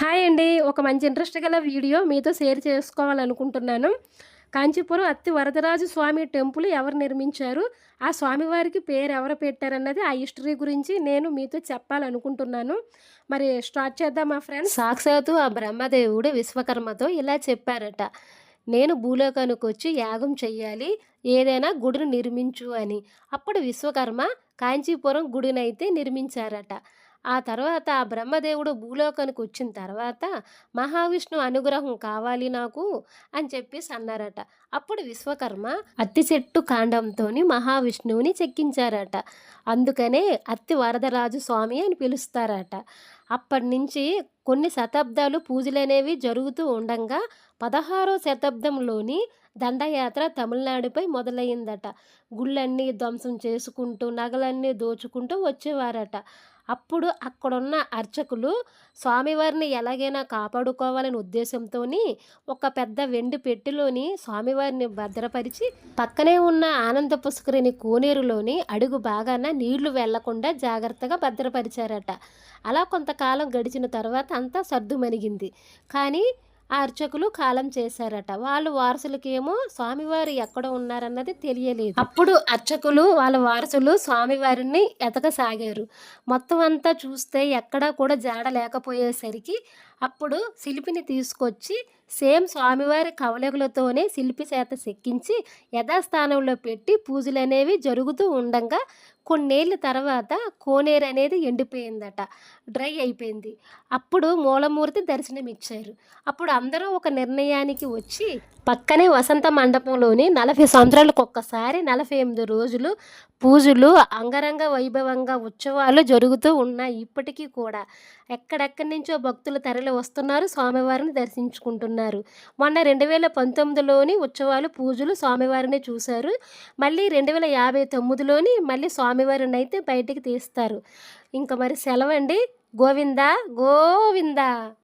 Hi అండి. ఒక మంచి ఇంట్రెస్ట్ గల వీడియో మీతో షేర్ చేసుకోవాలనుకుంటున్నాను. కాంచీపురం అత్తి వరదరాజు స్వామి టెంపుల్ ఎవరు నిర్మించారు? ఆ స్వామివారికి పేరు ఎవరు పెట్టారన్నది ఆ హిస్టరీ గురించి నేను మీతో చెప్పాలనుకుంటున్నాను. మరి స్టార్ట్ చేద్దాం మా ఫ్రెండ్స్ సాక్షాత్తు ఆ బ్రహ్మదేవుడు విశ్వకర్మతో ఇలా చెప్పారట. నేను భూలోకానికి వచ్చి యాగం చెయ్యాలి ఏదైనా గుడిని నిర్మించు అని. అప్పుడు విశ్వకర్మ కాంచీపురం గుడినైతే నిర్మించారట. ఆ తర్వాత ఆ బ్రహ్మదేవుడు భూలోకానికి వచ్చిన తర్వాత మహావిష్ణు అనుగ్రహం కావాలి నాకు అని చెప్పేసి అన్నారట. అప్పుడు విశ్వకర్మ అత్తి చెట్టు కాండంతోని మహావిష్ణువుని చెక్కించారట. అందుకనే అత్తి వరదరాజు స్వామి అని పిలుస్తారట. అప్పటి నుంచి కొన్ని శతాబ్దాలు పూజలు అనేవి జరుగుతూ ఉండంగా పదహారో శతాబ్దంలోని దండయాత్ర తమిళనాడుపై మొదలయ్యిందట. గుళ్ళన్నీ ధ్వంసం చేసుకుంటూ నగలన్నీ దోచుకుంటూ వచ్చేవారట. అప్పుడు అక్కడున్న అర్చకులు స్వామివారిని ఎలాగైనా కాపాడుకోవాలనే ఉద్దేశంతో ఒక పెద్ద వెండి పెట్టెలోని స్వామివారిని భద్రపరిచి పక్కనే ఉన్న ఆనంద పుష్కరిని కోనేరులోని అడుగు బాగాన నీళ్ళు వెళ్ళకుండా జాగ్రత్తగా భద్రపరిచారట. అలా కొంతకాలం గడిచిన తర్వాత అంతా సర్దుమణిగింది. కానీ ఆ అర్చకులు కాలం చేశారట. వాళ్ళు వారసులకేమో స్వామివారు ఎక్కడ ఉన్నారన్నది తెలియలేదు. అప్పుడు అర్చకులు వాళ్ళ వారసులు స్వామివారిని ఎతకసాగారు. మొత్తం అంతా చూస్తే ఎక్కడా కూడా జాడ లేకపోయేసరికి అప్పుడు శిల్పిని తీసుకొచ్చి సేమ్ స్వామివారి కవలకులతోనే శిల్పి చేత చెక్కించి యథాస్థానంలో పెట్టి పూజలు అనేవి జరుగుతూ ఉండగా కొన్నేళ్ళ తర్వాత కోనేరు అనేది ఎండిపోయిందట డ్రై అయిపోయింది. అప్పుడు మూలమూర్తి దర్శనమిచ్చారు. అప్పుడు అందరూ ఒక నిర్ణయానికి వచ్చి పక్కనే వసంత మండపంలోని నలభై సంవత్సరాలకు ఒక్కసారి నలభై ఎనిమిది రోజులు పూజలు అంగరంగ వైభవంగా ఉత్సవాలు జరుగుతూ ఉన్నాయి. ఇప్పటికీ కూడా ఎక్కడెక్కడి నుంచో భక్తులు తరలి వస్తున్నారు స్వామివారిని దర్శించుకుంటున్నారు. మొన్న రెండు వేల పంతొమ్మిదిలోని ఉత్సవాలు పూజలు స్వామివారిని చూశారు. మళ్ళీ రెండు వేల యాభై తొమ్మిదిలోని మళ్ళీ స్వామివారిని అయితే బయటికి తీస్తారు. ఇంకా మరి సెలవండి. గోవిందా గోవిందా!